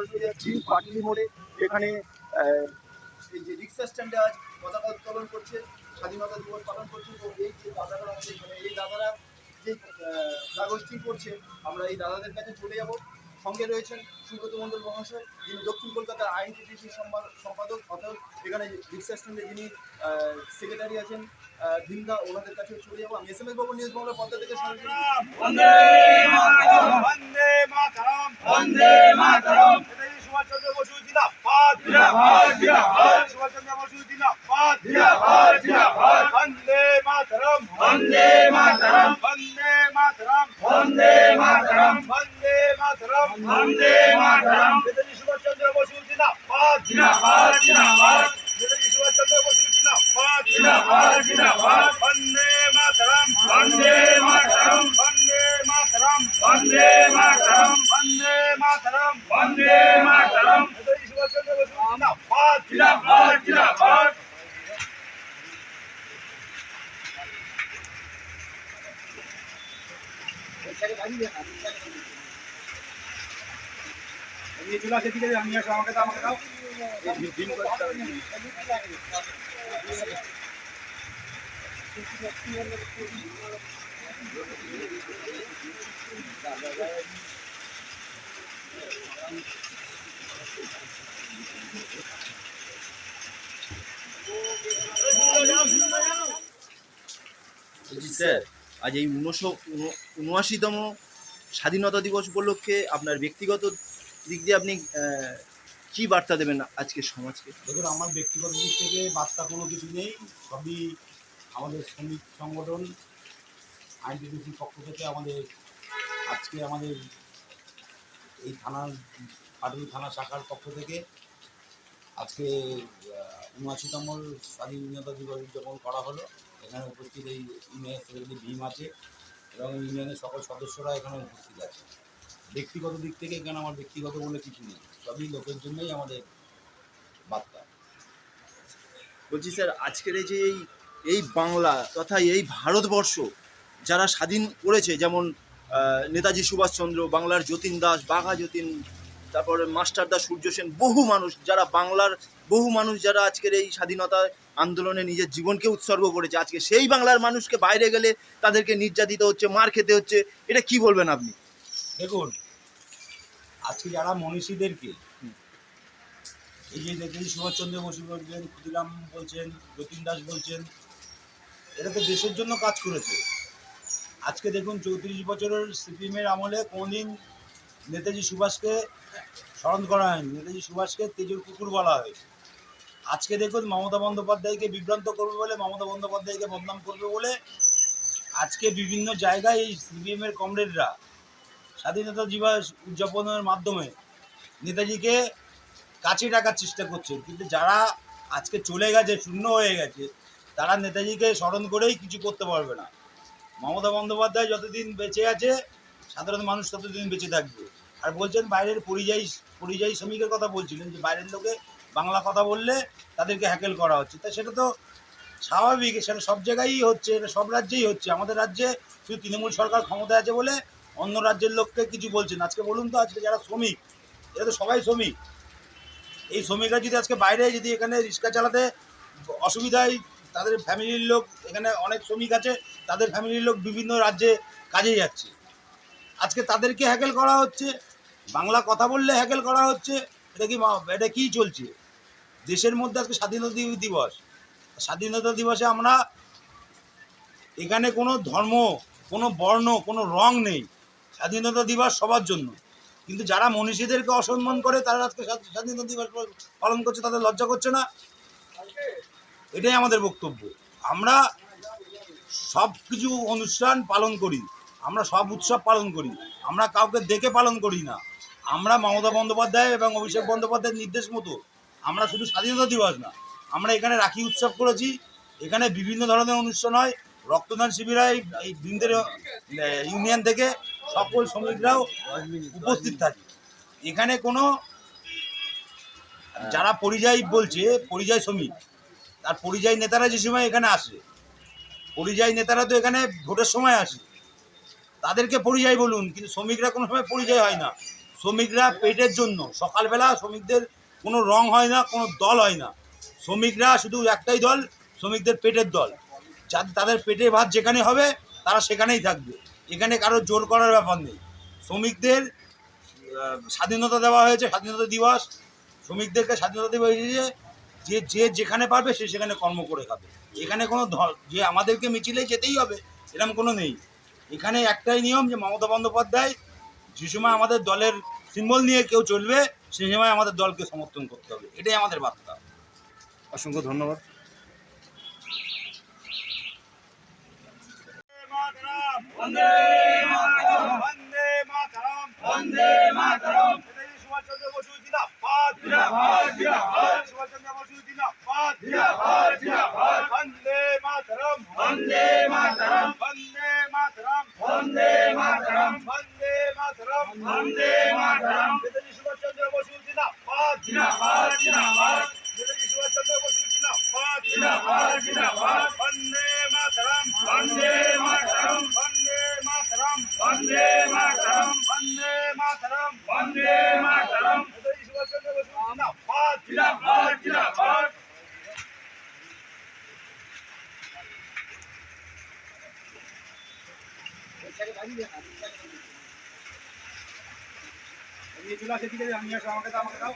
সরাসরি যাচ্ছি, পাটলি মোড়ে। এখানে এই যে রিক্সা স্ট্যান্ডে আজ পতাকা উত্তোলন করছে, স্বাধীনতা দিবস পালন করছে। তো এই যে দাদারা আছে এখানে এই দাদারা যে কাগজটি করছে আমরা এই দাদাদের কাছে চলে যাব। সঙ্গে রয়েছেন সুব্রত মণ্ডল মহাশয়, যিনি দক্ষিণ কলকাতার আইনটিটিসি সম্পাদক। অর্থাৎ এখানে রিক্সা স্ট্যান্ডে যিনি সেক্রেটারি আছেন ভিমদা ওনাদের কাছে চলে যাব। আমি এস এম এস বাবু নিউজ বাংলার পর্দা থেকে সরাসরি। বন্দে মাতরম সুভাষচন্দ্র বসু জিন্দাবাদ জিন্দাবাদ জিন্দাবাদ সুভাষচন্দ্র বসু জিন্দাবাদ জিন্দাবাদ জিন্দাবাদ বন্দে মাতরম বন্দে মাতরম বন্দে মাতরম বন্দে মাতরম বন্দে মাতরম বন্দে মাতরম নেতাজি সুভাষচন্দ্র বসু জিন্দাবাদ জিন্দাবাদ জিন্দাবাদ নেতাজি সুভাষচন্দ্র বসু জিন্দাবাদ জিন্দাবাদ জিন্দাবাদ বন্দে মাতরম বন্দে মাতরম বন্দে মাতরম বন্দে মাতরম বন্দে মাতরম। জিন্দাবাদ জিন্দাবাদ। আমি আমাকে দাও আমাকে দাও বলছি স্যার। আজ এই উনশো উনআশিতম স্বাধীনতা দিবস উপলক্ষে আপনার ব্যক্তিগত দিক দিয়ে আপনি কি বার্তা দেবেন আজকে সমাজকে? দেখুন, আমার ব্যক্তিগত দিক থেকে বার্তা কোনো কিছু নেই। সবই আমাদের শ্রমিক সংগঠন আইনটিডিসির পক্ষ থেকে আমাদের, আজকে আমাদের এই থানার পাটুলি থানা শাখার পক্ষ থেকে আজকে উনআশিতম স্বাধীনতা দিবস উদযাপন করা হলো। এখানে উপস্থিত এই ইউনিয়নের সেক্রেটারি ভীম আছে এবং ইউনিয়নের সকল সদস্যরা এখানে উপস্থিত আছে। ব্যক্তিগত দিক থেকে এখানে আমার ব্যক্তিগত বলে কিছু নেই, সবই লোকের জন্যই আমাদের বার্তা। বলছি স্যার, আজকের এই যে এই এই বাংলা তথা এই ভারতবর্ষ যারা স্বাধীন করেছে, যেমন নেতাজি সুভাষচন্দ্র, বাংলার যতীন দাস, বাঘা যতীন, তারপরে মাস্টার দা সূর্য সেন, বহু মানুষ যারা বাংলার, বহু মানুষ যারা আজকের এই স্বাধীনতা আন্দোলনে নিজের জীবনকে উৎসর্গ করেছে, আজকে সেই বাংলার মানুষকে বাইরে গেলে তাদেরকে নির্যাতিত হচ্ছে, মার খেতে হচ্ছে, এটা কি বলবেন আপনি? দেখুন, আজকে যারা মনীষীদেরকে, এই যে নেতাজি সুভাষচন্দ্র বসু বলছেন, ক্ষুদিরাম বলছেন, যতীন দাস বলছেন, এরা তো দেশের জন্য কাজ করেছে। আজকে দেখুন চৌত্রিশ বছরের সিপিএমের আমলে কোনদিন নেতাজি সুভাষকে স্মরণ করা হয়নি। নেতাজি সুভাষকে তেজুর কুকুর বলা হয়। আজকে দেখুন মমতা বন্দ্যোপাধ্যায়কে বিভ্রান্ত করবে বলে, মমতা বন্দ্যোপাধ্যায়কে বদনাম করবে বলে আজকে বিভিন্ন জায়গায় এই সিপিএমের কমরেডরা স্বাধীনতা দিবস উদযাপনের মাধ্যমে নেতাজিকে কাছে রাখার চেষ্টা করছে কিন্তু যারা আজকে চলে গেছে, শূন্য হয়ে গেছে, তারা নেতাজিকে স্মরণ করেই কিছু করতে পারবে না। মমতা বন্দ্যোপাধ্যায় যতদিন বেঁচে আছে, সাধারণ মানুষ ততদিন বেঁচে থাকবে। আর বলছেন বাইরের পরিযায়ী পরিযায়ী শ্রমিকের কথা বলছিলেন যে বাইরের লোকে বাংলা কথা বললে তাদেরকে হ্যাকেল করা হচ্ছে। তা সেটা তো স্বাভাবিক, সেটা সব জায়গায়ই হচ্ছে, এটা সব রাজ্যেই হচ্ছে। আমাদের রাজ্যে শুধু তৃণমূল সরকার ক্ষমতায় আছে বলে অন্য রাজ্যের লোককে কিছু বলছেন আজকে বলুন তো, আজকে যারা শ্রমিক, এরা তো সবাই শ্রমিক। এই শ্রমিকরা যদি আজকে বাইরে, যদি এখানে রিক্সা চালাতে অসুবিধায় তাদের ফ্যামিলির লোক, এখানে অনেক শ্রমিক আছে, তাদের ফ্যামিলির লোক বিভিন্ন রাজ্যে কাজে যাচ্ছে। আজকে তাদেরকে হ্যাকেল করা হচ্ছে, বাংলা কথা বললে হ্যাকেল করা হচ্ছে, এটা কি এটা কী চলছে? দেশের মধ্যে আজকে স্বাধীনতা দিবস, স্বাধীনতা দিবসে আমরা, এখানে কোনো ধর্ম, কোনো বর্ণ, কোনো রং নেই, স্বাধীনতা দিবস সবার জন্য। কিন্তু যারা মনীষীদেরকে অসম্মান করে, তারা আজকে স্বাধীনতা দিবস পালন করছে, তাদের লজ্জা করছে না। এটাই আমাদের বক্তব্য। আমরা সব কিছু অনুষ্ঠান পালন করি। আমরা সব উৎসব পালন করি। আমরা কাউকে দেখে পালন করি না। আমরা মমতা বন্দ্যোপাধ্যায় এবং অভিষেক বন্দ্যোপাধ্যায়ের নির্দেশ মতো আমরা শুধু স্বাধীনতা দিবস না, আমরা এখানে রাখি উৎসব করেছি। এখানে বিভিন্ন ধরনের অনুষ্ঠান হয়। রক্তদান শিবির হয় এই বৃন্দের ইউনিয়ন থেকে সকল শ্রমিকরাও উপস্থিত থাকে। এখানে কোনো যারা পরিযায়ী বলছে, পরিযায়ী শ্রমিক আর পরিযায়ী নেতারা যে সময় এখানে আসে, পরিযায়ী নেতারা তো এখানে ভোটের সময় আসে। তাদেরকে পরিযায়ী বলুন, কিন্তু শ্রমিকরা কোনো সময় পরিযায়ী হয় না। শ্রমিকরা পেটের জন্য, সকালবেলা শ্রমিকদের কোনো রং হয় না, কোনো দল হয় না। শ্রমিকরা শুধু একটাই দল, শ্রমিকদের পেটের দল। যাতে তাদের পেটে ভাত যেখানে হবে, তারা সেখানেই থাকবে। এখানে কারও জোর করার ব্যাপার নেই। শ্রমিকদের স্বাধীনতা দেওয়া হয়েছে, স্বাধীনতা দিবস। শ্রমিকদেরকে স্বাধীনতা দেওয়া হয়েছে যে যে যেখানে পারবে সে সেখানে কর্ম করে খাবে। এখানে কোনো ধ- যে আমাদেরকে মিছিলে যেতেই হবে এরকম কোনো নেই। এখানে একটাই নিয়ম যে মমতা বন্দ্যোপাধ্যায় যে সময় আমাদের দলের সিম্বল নিয়ে কেউ চলবে সেই সময় আমাদের দলকে সমর্থন করতে হবে। এটাই আমাদের বার্তা। অসংখ্য ধন্যবাদ। মাতরম। বন্দে মাতরম। বন্দে জিন্দাবাদ জিন্দাবাদ জিন্দাবাদ সুভাষচন্দ্র বসু জিন্দাবাদ জিন্দাবাদ জিন্দাবাদ বন্দে মাতরম বন্দে মাতরম বন্দে মাতরম বন্দে মাতরম বন্দে মাতরম বন্দে মাতরম নেতাজি সুভাষচন্দ্র বসু জিন্দাবাদ জিন্দাবাদ জিন্দাবাদ নেতাজি সুভাষচন্দ্র বসু জিন্দাবাদ জিন্দাবাদ জিন্দাবাদ বন্দে মাতরম বন্দে মাতরম বন্দে মাতরম বন্দে মাতরম বন্দে মাতরম বন্দে মাতরম নেতাজি সুভাষচন্দ্র বসু জিন্দাবাদ জিন্দাবাদ আমি আমাকে দাও আমাকে দাও করে দাও।